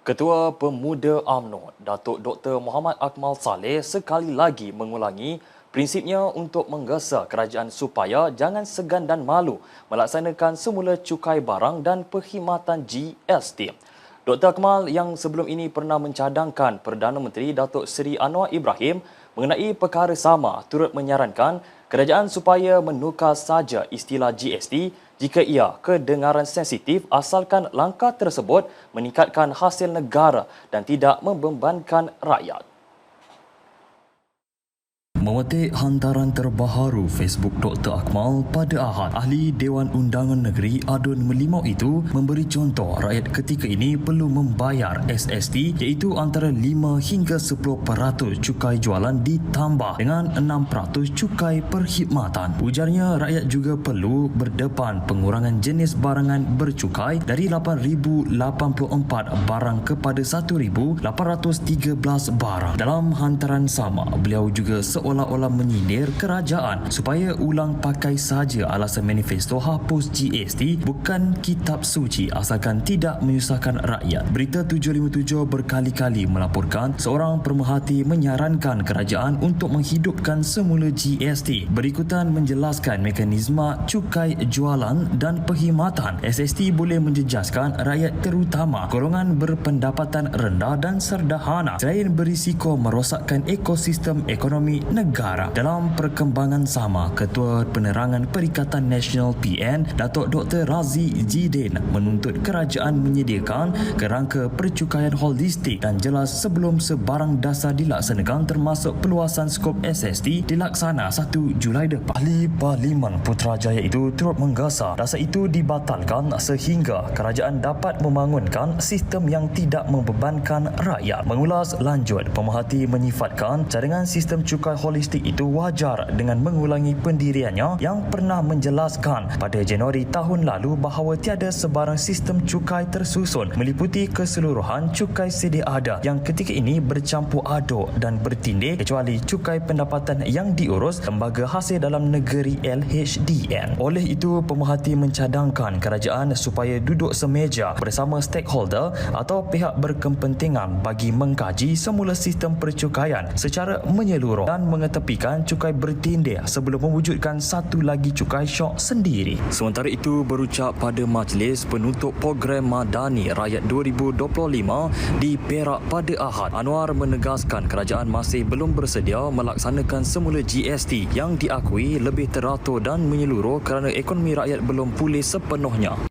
Ketua Pemuda UMNO, Datuk Dr. Muhammad Akmal Saleh sekali lagi mengulangi prinsipnya untuk menggesa kerajaan supaya jangan segan dan malu melaksanakan semula cukai barang dan perkhidmatan GST. Dr. Akmal yang sebelum ini pernah mencadangkan Perdana Menteri Datuk Seri Anwar Ibrahim mengenai perkara sama turut menyarankan kerajaan supaya menukar saja istilah GST jika ia kedengaran sensitif asalkan langkah tersebut meningkatkan hasil negara dan tidak membebankan rakyat. Memetik hantaran terbaharu Facebook Dr. Akmal pada Ahad, ahli Dewan Undangan Negeri Adun Melimau itu memberi contoh rakyat ketika ini perlu membayar SST iaitu antara 5 hingga 10% cukai jualan ditambah dengan 6% cukai perkhidmatan. Ujarnya rakyat juga perlu berdepan pengurangan jenis barangan bercukai dari 8,084 barang kepada 1,813 barang. Dalam hantaran sama, beliau juga seolah seolah-olah menyindir kerajaan supaya ulang pakai saja alasan manifesto hapus GST bukan kitab suci asalkan tidak menyusahkan rakyat. Berita 757 berkali-kali melaporkan seorang pemerhati menyarankan kerajaan untuk menghidupkan semula GST. Berikutan menjelaskan mekanisme cukai jualan dan perkhidmatan. SST boleh menjejaskan rakyat terutama golongan berpendapatan rendah dan sederhana selain berisiko merosakkan ekosistem ekonomi negara negara. Dalam perkembangan sama, Ketua Penerangan Perikatan Nasional PN, Datuk Dr. Razi Jidin menuntut kerajaan menyediakan kerangka percukaian holistik dan jelas sebelum sebarang dasar dilaksanakan termasuk peluasan skop SST dilaksana 1 Julai depan. Ahli Parlimen Putrajaya itu turut menggasa dasar itu dibatalkan sehingga kerajaan dapat membangunkan sistem yang tidak membebankan rakyat. Mengulas lanjut, pemerhati menyifatkan cadangan sistem cukai holistik holistik itu wajar dengan mengulangi pendiriannya yang pernah menjelaskan pada Januari tahun lalu bahawa tiada sebarang sistem cukai tersusun meliputi keseluruhan cukai sedia ada yang ketika ini bercampur aduk dan bertindih kecuali cukai pendapatan yang diurus Lembaga Hasil Dalam Negeri LHDN. Oleh itu, pemerhati mencadangkan kerajaan supaya duduk semeja bersama stakeholder atau pihak berkepentingan bagi mengkaji semula sistem percukaian secara menyeluruh dan mengetepikan cukai bertindih sebelum mewujudkan satu lagi cukai syok sendiri. Sementara itu berucap pada majlis penutup program Madani Rakyat 2025 di Perak pada Ahad, Anwar menegaskan kerajaan masih belum bersedia melaksanakan semula GST yang diakui lebih teratur dan menyeluruh kerana ekonomi rakyat belum pulih sepenuhnya.